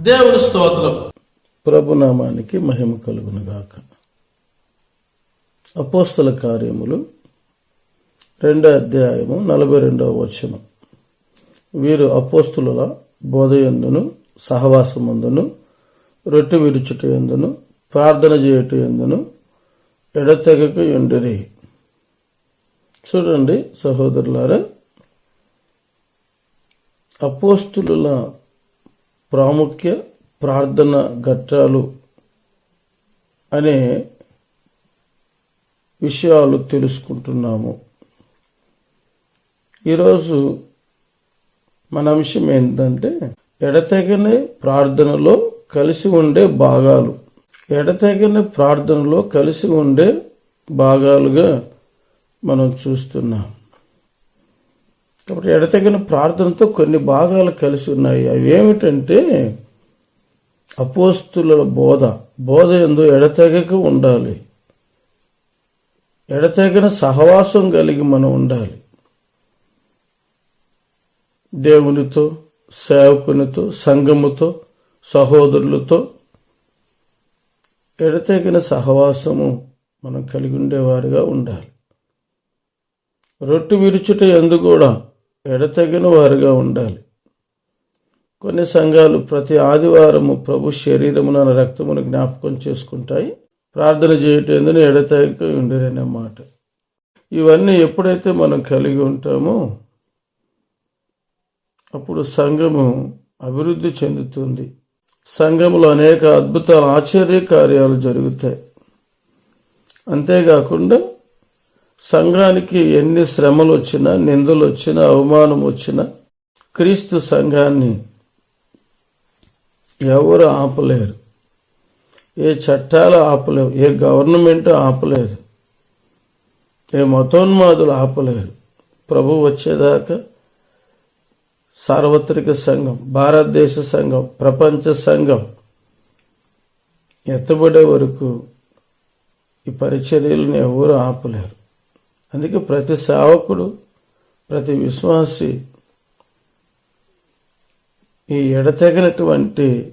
దేవుని స్తోత్రం. ప్రభునామానికి మహిమ కలుగునుగాక అపోస్తల కార్యములు రెండో అధ్యాయము నలభై రెండవ వచనం. వీరు అపోస్తుల బోధయందును సహవాసముందును రొట్టె విరుచుట ఎందును ప్రార్థన చేయుట ఎందును ఎడతెగక ఎండిరి చూడండి సహోదరులారా అపోస్తుల ప్రాముఖ్య ప్రార్థన ఘట్టాలు అనే విషయాలు తెలుసుకుంటున్నాము. ఈరోజు మన అంశం ఏంటంటే ఎడతెగని ప్రార్థనలో కలిసి ఉండే భాగాలు. ఎడతెగని ప్రార్థనలో కలిసి ఉండే భాగాలుగా మనం చూస్తున్నాం. కాబట్టి ఎడతగిన ప్రార్థనతో కొన్ని భాగాలు కలిసి ఉన్నాయి. అవి ఏమిటంటే అపోస్తుల బోధ. బోధ ఎందు ఎడతెగక ఉండాలి. ఎడతెగిన సహవాసం కలిగి మనం ఉండాలి. దేవునితో సేవకునితో సంఘముతో సహోదరులతో ఎడతెగిన సహవాసము మనం కలిగి ఉండేవారుగా ఉండాలి. రొట్టు విరుచుట ఎందు కూడా ఎడతెగిన వారుగా ఉండాలి. కొన్ని సంఘాలు ప్రతి ఆదివారము ప్రభు శరీరమున రక్తమును జ్ఞాపకం చేసుకుంటాయి. ప్రార్థన చేయటం ఎందుకు ఎడతెగక ఉండరనే మాట. ఇవన్నీ ఎప్పుడైతే మనం కలిగి ఉంటామో అప్పుడు సంఘము అభివృద్ధి చెందుతుంది. సంఘంలో అనేక అద్భుతాలు ఆశ్చర్య కార్యాలు జరుగుతాయి. అంతేకాకుండా సంఘానికి ఎన్ని శ్రమలు వచ్చినా నిందలు వచ్చినా అవమానం వచ్చినా క్రీస్తు సంఘాన్ని ఎవరు ఆపలేరు. ఏ చట్టాలు ఆపలేవు ఏ గవర్నమెంట్ ఆపలేదు ఏ మతోన్మాదులు ఆపలేరు. ప్రభు వచ్చేదాకా సార్వత్రిక సంఘం భారతదేశ సంఘం ప్రపంచ సంఘం ఎత్తబడే వరకు ఈ పరిచర్యలను ఎవరు ఆపలేరు. అందుకే ప్రతి సేవకుడు ప్రతి విశ్వాసి ఈ ఎడతెగనటువంటి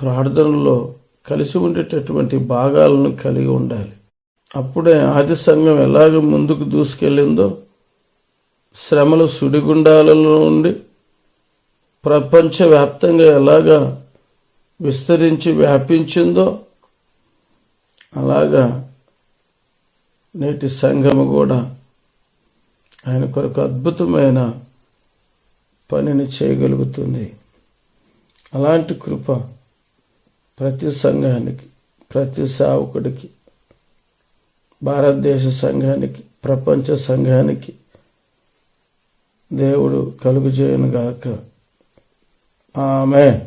ప్రార్థనలో కలిసి ఉండేటటువంటి భాగాలను కలిగి ఉండాలి. అప్పుడే ఆది సంఘం ఎలాగ ముందుకు దూసుకెళ్ళిందో శ్రమలు సుడిగుండాలలో ఉండి ప్రపంచవ్యాప్తంగా ఎలాగా విస్తరించి వ్యాపించిందో అలాగా నేటి సంఘము కూడా ఆయన కొరకు అద్భుతమైన పనిని చేయగలుగుతుంది. అలాంటి కృప ప్రతి సంఘానికి ప్రతి సేవకుడికి భారతదేశ సంఘానికి ప్రపంచ సంఘానికి దేవుడు కలుగుజేయను గాక ఆమె